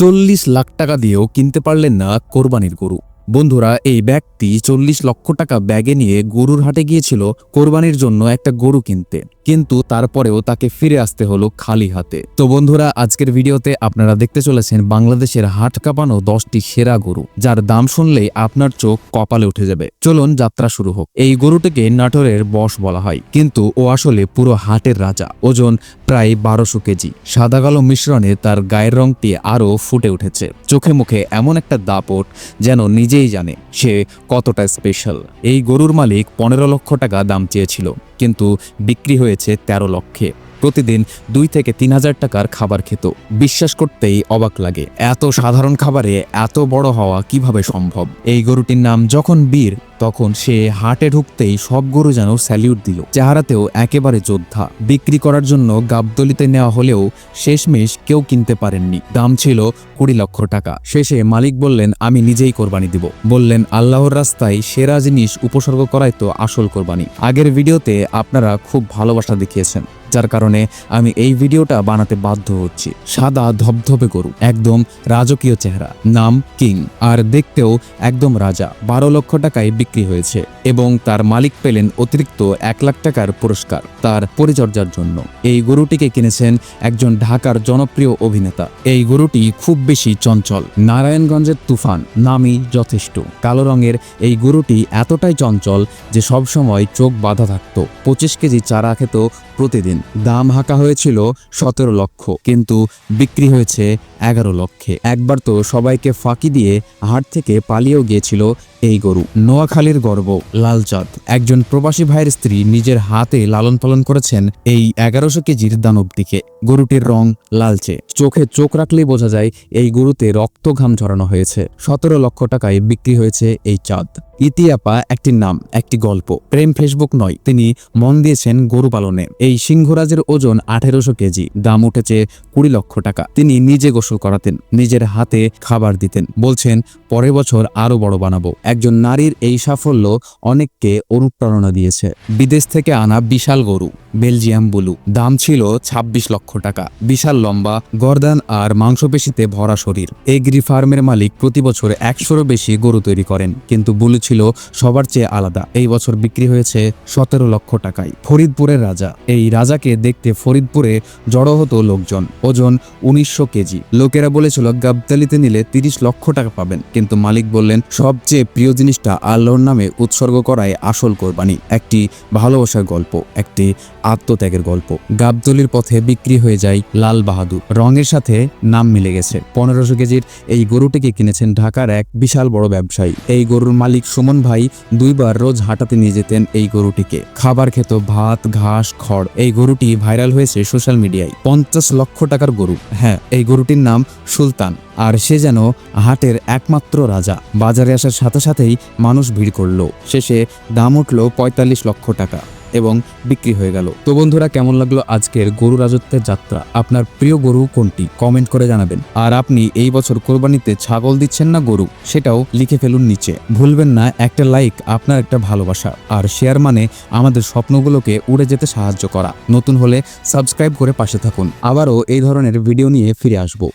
চল্লিশ লাখ টাকা দিয়েও কিনতে পারলেন না কোরবানির গরু। বন্ধুরা, এই ব্যক্তি চল্লিশ লক্ষ টাকা ব্যাগে নিয়ে গরুর হাটে গিয়েছিল কোরবানির জন্য একটা গরু কিনতে। কিন্তু তারপরেও তাকে ফিরে আসতে হলো খালি হাতে। তো বন্ধুরা, আজকের ভিডিওতে আপনারা দেখতে চলেছেন বাংলাদেশের হাট কাঁপানো দশটি সেরা গরু, যার দাম শুনলেই আপনার চোখ কপালে উঠে যাবে। চলুন যাত্রা শুরু হোক। এই গরুটিকে নাটোরের বস বলা হয়, কিন্তু ও আসলে পুরো হাটের রাজা। ওজন প্রায় বারোশো কেজি। সাদা কালো মিশ্রণে তার গায়ের রংটি আরও ফুটে উঠেছে। চোখে মুখে এমন একটা দাপট যেন নিজেই জানে সে কতটা স্পেশাল এই গরুর মালিক পনেরো লক্ষ টাকা দাম চেয়েছিল। কিন্তু বিক্রি হয়েছে ১৩ লক্ষে। প্রতিদিন দুই থেকে তিন হাজার টাকার খাবার খেত। বিশ্বাস করতেই অবাক লাগে, এত সাধারণ খাবারে এত বড় হওয়া কীভাবে সম্ভব? এই গরুটির নাম যখন বীর, তখন সে হাটে ঢুকতেই সব গরু যেন স্যালিউট দিল। চেহারাতেও একেবারে যোদ্ধা। বিক্রি করার জন্য গাবদলিতে নেওয়া হলেও শেষমেশ কেউ কিনতে পারেননি। দাম ছিল কুড়ি লক্ষ টাকা। শেষে মালিক বললেন, আমি নিজেই কোরবানি দিব। বললেন, আল্লাহর রাস্তায় সেরা জিনিস উপসর্গ করাই তো আসল কোরবানি। আগের ভিডিওতে আপনারা খুব ভালোবাসা দেখিয়েছেন। যার কারণে আমি এই ভিডিওটা বানাতে বাধ্য হচ্ছি। সাদা ধবধবে গরু, একদম রাজকীয় চেহারা, নাম কিং, আর দেখতেও একদম রাজা, বারো লক্ষ টাকায় বিক্রি হয়েছে এবং তার মালিক পেলেন অতিরিক্ত এক লাখ টাকার পুরস্কার তার পরিচর্যার জন্য। এই গরুটিকে কিনেছেন একজন ঢাকার জনপ্রিয় অভিনেতা। এই গরুটি খুব বেশি চঞ্চল। নারায়ণগঞ্জের তুফান, নামই যথেষ্ট। কালো রঙের এই গরুটি এতটাই চঞ্চল যে সবসময় চোখ বাঁধা থাকত। পঁচিশ কেজি চারা খেত প্রতিদিন। দাম হাঁকা হয়েছিল সতেরো লক্ষ, কিন্তু বিক্রি হয়েছে এগারো লক্ষে। একবার তো সবাইকে ফাঁকি দিয়ে হাট থেকে পালিয়েও গিয়েছিল এই গরু। নোয়াখালীর গর্ব, লালচাঁদ। একজন প্রবাসী ভাইয়ের স্ত্রী নিজের হাতে লালন পালন করেছেন এই এগারোশো কেজির দানবটিকে গরুটির রং লালচে। চোখে চোখ রাখলেই বোঝা যায় এই গরুতে রক্ত ঘাম ঝরানো হয়েছে। সতেরো লক্ষ টাকায় বিক্রি হয়েছে এই চাঁদ। ইতিয়াপা একটি নাম, একটি গল্প। প্রেম ফেসবুক নয়, তিনি মন দিয়েছেন গরু পালনে। এই সিংহরাজের ওজন আঠেরোশো কেজি, দাম উঠেছে কুড়ি লক্ষ টাকা। তিনি নিজে গোসল করাতেন, নিজের হাতে খাবার দিতেন। বলছেন, পরের বছর আরও বড় বানাবো। একজন নারীর এই সাফল্য অনেককে অনুপ্রেরণা দিয়েছে। বিদেশ থেকে আনা বিশাল গরু। Belgium blue. দাম ছিল ২৬ লক্ষ টাকা। বিশাল লম্বা, গর্দান আর মাংসপেশিতে ভরা শরীর। এগ্রি ফার্মের মালিক প্রতি বছর একশোরও বেশি গরু তৈরি করেন, কিন্তু বুলু ছিল সবার চেয়ে আলাদা। এই বছর বিক্রি হয়েছে সতেরো লক্ষ টাকায়। ফরিদপুরের রাজা। এই রাজাকে দেখতে ফরিদপুরে জড়ো হতো লোকজন। ওজন উনিশশো কেজি। লোকেরা বলেছিল, গাবতালিতে নিলে তিরিশ লক্ষ টাকা পাবেন। কিন্তু মালিক বললেন, সবচেয়ে প্রিয় জিনিসটা আল্লাহর নামে উৎসর্গ করায় আসল কোরবানি। একটি ভালোবাসার গল্প, একটি আত্মত্যাগের গল্প। গাবতলির পথে বিক্রি হয়ে যায় লাল বাহাদুর। রঙের সাথে নাম মিলে গেছে। পনেরোশো কেজির এই গরুটিকে কিনেছেন ঢাকার এক বিশাল বড় ব্যবসায়ী। এই গরুর মালিক সুমন ভাই দুইবার রোজ হাঁটাতে নিয়ে যেতেন এই গরুটিকে। খাবার খেত ভাত, ঘাস, খড়। এই গরুটি ভাইরাল হয়েছে সোশ্যাল মিডিয়ায়। পঞ্চাশ লক্ষ টাকার গরু। হ্যাঁ এই গরুটির নাম সুলতান। আর সে যেন হাটের একমাত্র রাজা। বাজারে আসার সাথে সাথেই মানুষ ভিড় করল। শেষে দাম উঠল পঁয়তাল্লিশ লক্ষ টাকা। এবং বিক্রি হয়ে গেল। তো বন্ধুরা, কেমন লাগল আজকের গরু রাজত্বের যাত্রা? আপনার প্রিয় গরু কোনটি? কমেন্ট করে জানাবেন। আর আপনি এই বছর কোরবানিতে ছাগল দিচ্ছেন না গরু, সেটাও লিখে ফেলুন নিচে। ভুলবেন না, একটা লাইক আপনার একটা ভালোবাসা। আর শেয়ার মানে আমাদের স্বপ্নগুলোকে উড়ে যেতে সাহায্য করা। নতুন হলে সাবস্ক্রাইব করে পাশে থাকুন। আবারও এই ধরনের ভিডিও নিয়ে ফিরে আসব।